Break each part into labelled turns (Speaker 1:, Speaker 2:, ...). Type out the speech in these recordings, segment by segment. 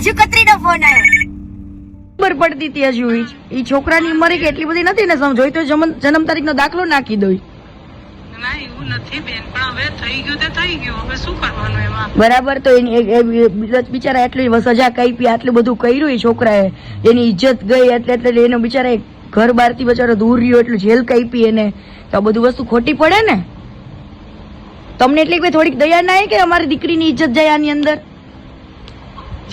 Speaker 1: કાજુ કતરીનો phone આવ્યો
Speaker 2: ખબર પડતી હતી હજુ એ ઈ છોકરાની ઉંમર એટલી બધી નથી ને સમજો. તો જન્મ તારીખનો દાખલો નાખી દો
Speaker 3: ના એવું નથી બેન પણ હવે થઈ ગયું તે થઈ ગયું. હવે શું કરવાનું એમાં?
Speaker 2: બરાબર તો બિચારા એટલી સજા કાપી આટલું બધું કર્યું એ છોકરાએ. એની ઇજ્જત ગઈ એટલે એટલે એનો બિચારા ઘર બારથી બચારો દૂર રહ્યો એટલું જેલ કાપી એને. તો આ બધું વસ્તુ ખોટી પડે ને? તમને એટલી કોઈ થોડીક દયા ના આવી કે અમારી દીકરીની ઇજ્જત જાય આની અંદર?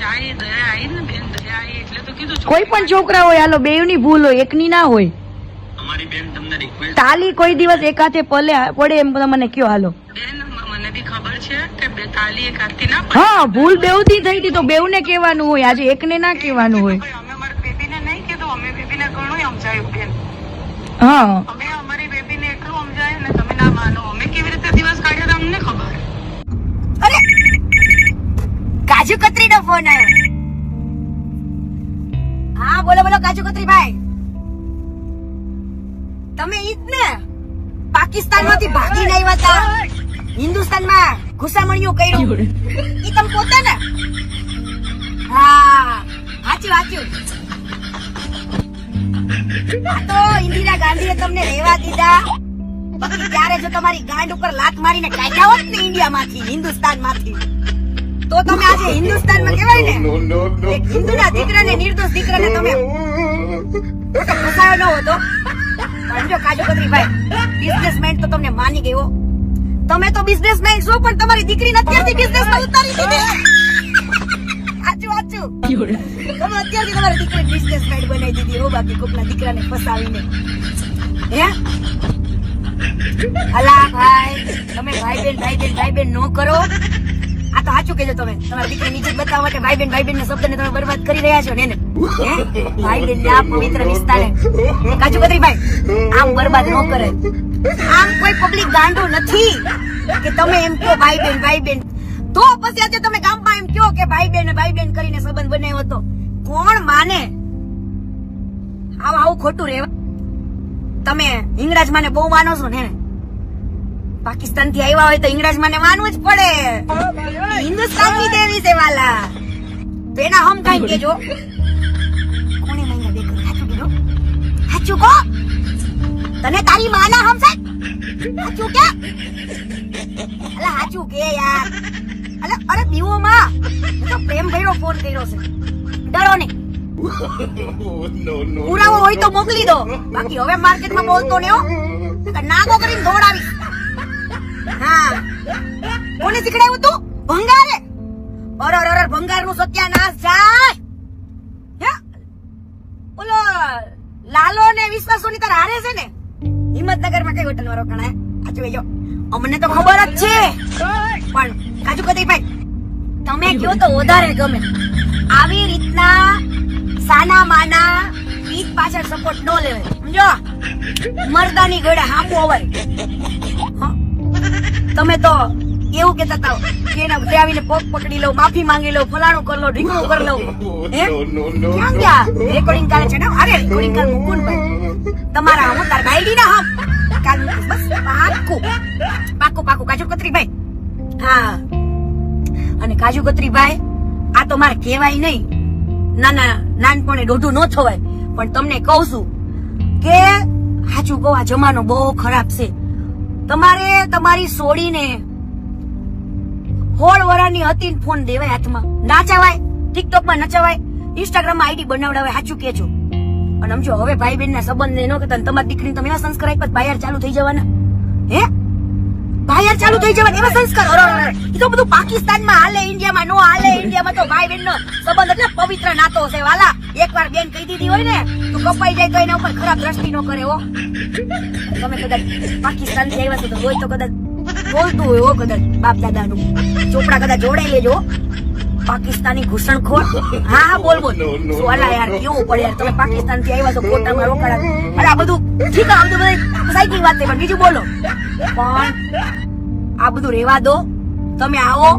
Speaker 3: જાય દયા આવી ને બેન દયા આવી એટલે તો કીધું
Speaker 2: કોઈ પણ છોકરા હોય હાલો બેવની ભૂલ હોય એકની ના હોય.
Speaker 4: અમારી બેન તમને રિક્વેસ્ટ
Speaker 2: તાલી કોઈ દિવસ એકાથે પલે પડે એમ મને કયો હાલો.
Speaker 3: બેન મને બી ખબર છે કે બે તાલી એક ના
Speaker 2: હા ભૂલ બેવથી થઈ હતી તો બેવને કહેવાનું હોય આજે એકને ના કહેવાનું હોય.
Speaker 3: અમે અમારી બેબીને નહીં કીધું અમે બેબીને ઘણું સમજાયું બેન.
Speaker 2: હા.
Speaker 3: અમે અમારી બેબીને એટલું સમજાયું ને તમે ના માનો અમે કેવી રીતે દિવસ કાઢ્યા હતા અમને ખબર
Speaker 1: અરે કાજુ કતરીનો ફોન આવ્યો હા બોલો બોલો કાજુ કતરી ભાઈ. તમે ઈદ ને પાકિસ્તાનમાંથી ભાગીને આવ્યા હતા હિન્દુસ્તાનમાં ઘુસામણીઓ કર્યું. ઈ તમે પોતે ને? હા હાચું આ તો ઇન્દિરા ગાંધીએ તમને રહેવા દીધા. ત્યારે જો તમારી ગાંડ ઉપર લાત મારીને કાઢ્યા હોત ને હિન્દુસ્તાન હિન્દુસ્તાનમાંથી તો તમે આજે હિન્દુસ્તાનમાં કહેવાય ને? એક હિન્દુના દીકરાને નિર્દોષ દીકરાને તમે ફસાયો ન હતો. પણ જો કાજુ બિઝનેસમેન તો તમને માની ગયો તમે તો બિઝનેસમેન છો પણ તમારી દીકરીને અત્યારથી બિઝનેસમાં ઉતારી દીધી. સાચું સાચું. તમે અત્યારથી તમારી દીકરી બિઝનેસમેન બનાવી દીધી હો બાકી કોકના દીકરાને ફસાવીને. હે? અલા ભાઈ તમે ભાઈ બેન ભાઈ બેન ભાઈ બેન નો કરો. તો સાચું કેજો તમે. તમારી દીકરી નીચે બતાવવા માટે ભાઈ બેન ભાઈ બેન ના શબ્દને તમે બરબાદ કરી રહ્યા છો ને ભાઈ બેન ના પવિત્ર રિશ્તાને કાજુ કતરી ભાઈ, આમ બરબાદ ન કરે. આમ કોઈ પબ્લિક ગાંડો નથી કે તમે એમ કહો ભાઈ બેન ભાઈ બેન તો પછી આજે તમે ગામમાં એમ કહો કે ભાઈ બેન ભાઈ બેન કરીને સંબંધ બનાવ્યો હતો કોણ માને? આવું આવું ખોટું રહેવા. તમે હિંગરાજ માને બહુ માનો છો ને પાકિસ્તાનથી આવ્યા હોય તો ઇંગ્રજ મને માનવું જ પડે. હિન્દુસ્તાનની દેવી છે વાલા. બેના હમ કઈ કેજો. કોને મહિના બે કરોડ સાચું કીધું? સાચું કો? તને તારી માના હમ સાચું કે? અલા સાચું કે યાર. અલે અરે દીવો માં તો પ્રેમ ભર્યો ફોન કર્યો છે. ડરો નહીં. પુરાવો હોય તો મોકલી દો. બાકી હવે માર્કેટમાં બોલતો ને નાગો કરીને દોડાવી હા. કોને શીખડાવ્યું તું? ભંગારે. અરર અરે અરે ભંગારનું સત્યાનાશ જાય? ઓલો લાલો ને વિશ્વાસોની તાર હારે છે ને? હિંમતનગરમાં કઈ હોટલ વાળો કણા આજુ જોઈ અમને તો ખબર જ છે. પણ કાજુ કદી ભાઈ, તમે કયો તો વધારે ગમે. આવી રીતના સાના માના પીઠ પાછળ સપોર્ટ ન લેવાય. સમજો? મરદાની ગળે હાંપો અવાય? તમે તો એવું કેતા હતા કે એના ઘરે આવીને પગ પકડી લઉં માફી માંગી લઉં ફલાણું કરી લઉં ઢીકણું કરી લઉં. હે? ક્યાં ગયા? રેકોર્ડિંગ કાલે છે ને? અરે રેકોર્ડિંગ કાલ મૂકું ભાઈ. તમારા હું તાર ગાઈડી ના હમ કાલ બસ પાકું. પાકું પાકું કાજુ કતરી ભાઈ. હા. અને કાજુ કતરી ભાઈ આ તો મારે કહેવાય નહીં. નાના નાનપણે દોઢું ન થવાય. પણ તમને કહું છું કે સાચું કહું આ જમાનો બહુ ખરાબ છે. તમારે તમારી સોડીને હોળ વરાની હતી ફોન દેવાય હાથમાં. નાચાવાય ટિકટોકમાં નચાવાય ઇન્સ્ટાગ્રામમાં આઈડી બનાવડાવે સાચું કેજો અને સમજો, હવે ભાઈ બેન ના સંબંધ ને કરતા તમારી દીકરી તમે એવા સંસ્કાર આપ્યા ભાઈ ચાલુ થઈ જવાના. હે? ભાઈ ચાલુ થઈ જવાના, એવા સંસ્કાર. એ તો બધું પાકિસ્તાનમાં હાલે, ઇન્ડિયામાં નો હાલે, ઇન્ડિયામાં તો ભાઈ બેન નો સંબંધ એટલે પવિત્ર નાતો છે, વાલા. એકવાર બેન કહી દીધી હોય ને તો કપાઈ જાય તો એના ઉપર ખરાબ દ્રષ્ટિ નો કરે હો. તમે કદાચ પાકિસ્તાનથી આવ્યા છો તો હોય તો કદાચ બોલતું હોય હો કદાચ બાપ દાદાનું ચોપડા કદાચ જોડાઈ લેજો પાકિસ્તાની ઘૂસણખોર. હા હા બોલ બોલ. શું યાર કેવું પડે યાર તમે પાકિસ્તાનથી આવ્યા છો ફોટામાં રોકાડા અરે આ બધું ઠીક આ બધું બધું સાઈકલ વાત પણ બીજું બોલો. પણ આ બધું રેવા દો. તમે આવો.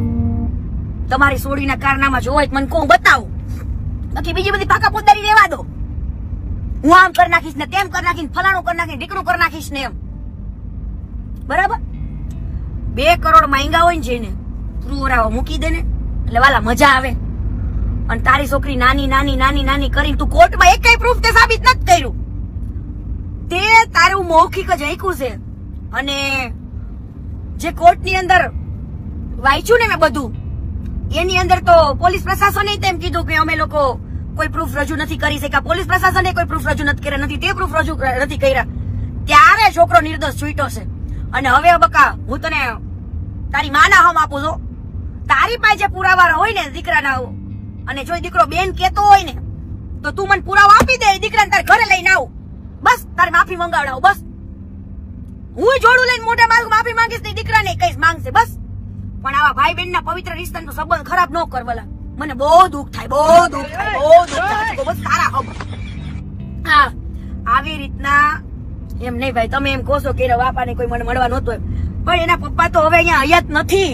Speaker 1: તમારી સોડીના કારનામાં જોવાય મને કહું બતાવું. બાકી બીજી બધી પાકા પોતાની રેવા દો. હું આમ કરી નાખીશ ને તેમ કરી નાખીશ ફલાણું કરી નાખીશ ઢીકણું કરી નાખીશ ને એમ. બરાબર? બે કરોડ માંગ્યા હોય ને જેને, પૂરું મૂકી દે ને, એટલે વાલા મજા આવે. અને તારી છોકરી નાની નાની નાની નાની કરીને તું કોર્ટમાં એક પ્રૂફ તે સાબિત નથી કર્યું. તે તારું મૌખિક જ આંક્યું છે. અને જે કોર્ટની અંદર વાંચ્યું ને મેં બધું, એની અંદર તો પોલીસ પ્રશાસને તેમ કીધું કે અમે લોકો કોઈ પ્રૂફ રજૂ નથી કરી શક્યા. પોલીસ પ્રશાસને કોઈ પ્રૂફ રજૂ નથી કર્યા. નથી તે પ્રૂફ રજૂ નથી કર્યા. ત્યારે છોકરો નિર્દોષ છૂટ્યો છે. અને હવે બકા હું તને તારી માના હમ આપું છું. તારી પાસે પુરાવા હોય ને દીકરાના, અને જો દીકરો બેન કેતો હોય ને, તો તું મને પુરાવા આપી દે દીકરાને તારે ઘરે લઈને આવું. બસ, તારે માફી મંગાવડાવું, બસ. હું જોડું લઈને મોટા માર્ગ માફી માંગીશ ને દીકરાને કઈશ માંગશે, બસ. પણ આવા ભાઈ બહેન ના પવિત્ર રિશ્તાનો સંબંધ ખરાબ ન કરવાલા મને બહુ દુઃખ થાય બહુ દુઃખ થાય બહુ દુઃખ થાય. તો બસ તારા હમ હા આવી રીતના એમ નહીં ભાઈ તમે એમ કહો છો કે બાપાને કોઈ મને મળવા નહોતો એમ. પણ એના પપ્પા તો હવે અહીંયા હયાત નથી.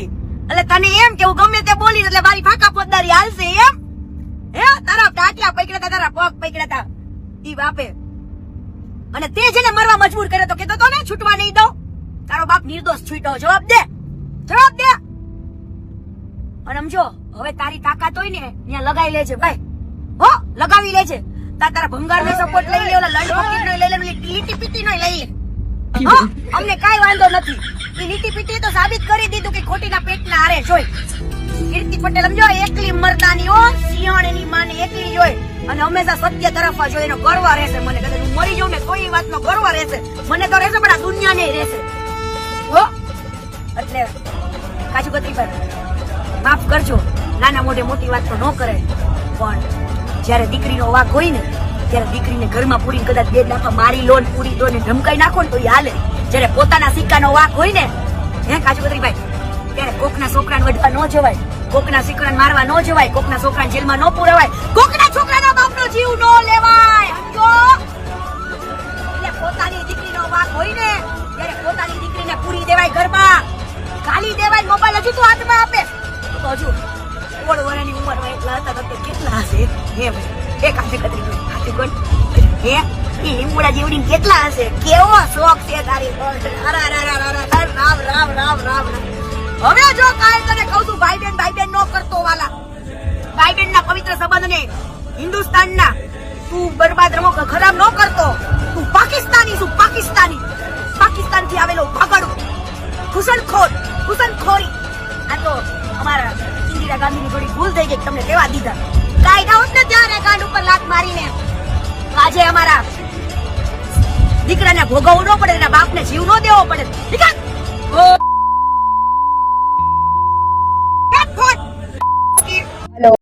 Speaker 1: એટલે તને એમ કે હું ગમે તે બોલી એટલે મારી ફાકા પોતદારી હાલશે એમ. હે તારા ટાટિયા પકડ્યા તારા પગ પકડ્યા હતા. ઈ બાપે. અને તે જેને મરવા મજબૂર કર્યો તો કેતો તો ને છૂટવા નહીં દો તારો બાપ નિર્દોષ છૂટ્યો જવાબ દે. જવાબ દે. અને સમજો હવે તારી તાકાત હોય ને ત્યાં લગાવી લેજે ભાઈ. હો લગાવી લેજે. તાર તારા ભંગાર નો સપોર્ટ લઈ લે ઓલા લંડ નો લઈ લે લીટી પીટી નો લઈ લે. હો અમને કાઈ વાંધો નથી. એ લીટી પીટી તો સાબિત કરી દીધું કે ખોટીના પેટના હારે જોઈ. કીર્તિ પટેલ સમજો એકલી મરદાની હો સિંહણ એની માને એકલી જોઈ અને હંમેશા સત્ય તરફ જ હોય એનો ગર્વ રહેશે મને. કદાચ હું મરી જાઉં ને તો એ વાતનો ગર્વ રહેશે. મને તો રહેશે પણ આ દુનિયાને રહેશે. હો? એટલે કાજુ કતરી પર માફ કરજો. નાના મોઢે મોટી વાત તો ન કરે, પણ જ્યારે દીકરીનો વાક હોય ને, ત્યારે દીકરીને ઘરમાં પૂરી કદાચ બે નાખો મારી લોન પૂરી દો ને ધમકાઈ નાખો ને તો એ હાલે. જ્યારે પોતાના સિક્કાનો વાક હોય ને, હે કાજુ કતરીભાઈ ત્યારે કોકના છોકરાને વઢવા ન જવાય, કોકના છોકરાને મારવા ન જવાય, કોકના છોકરાને જેલમાં ન પુરાવાય, કોકના છોકરાના બાપનો જીવ ન લેવાય. એટલે પોતાની દીકરીનો વાક હોય ને, ત્યારે પોતાની દીકરીને પૂરી દેવાય ઘરમાં. ખાલી દેવાય મોબાઈલ હજુ તો હાથમાં આપે. તો હજુ સોળ વર્ષની ઉંમર એટલા હતા તો કેટલા હશે? હે ભાઈ હે કાચી કતરી હાથી કોણ હે, એ લીંબુડા જેવડી કેટલા હશે? કેવો શોખ છે તારી પર. અરે અરે અરે અરે અરે રામ રામ રામ રામ રામ હવે જો કાંઈ તને કહું છું ભાઈ બેન ભાઈ બેન નો તું બરબાદ રમો ખરાબ ન કરતો. તું પાકિસ્તાની છું, પાકિસ્તાની. પાકિસ્તાનથી આવેલો ભાગડું, ઘૂસણખોર, ઘૂસણખોરી. આ તો અમારા ઇન્દિરા ગાંધીની થોડી ભૂલ થઈ ગઈ તમને કેવા દીધા? કાયદા હોત ને ત્યારે કાંડ ઉપર લાત મારીને. આજે અમારા દીકરાને ભોગવવું ન પડે, એના બાપને જીવ ન દેવો પડે?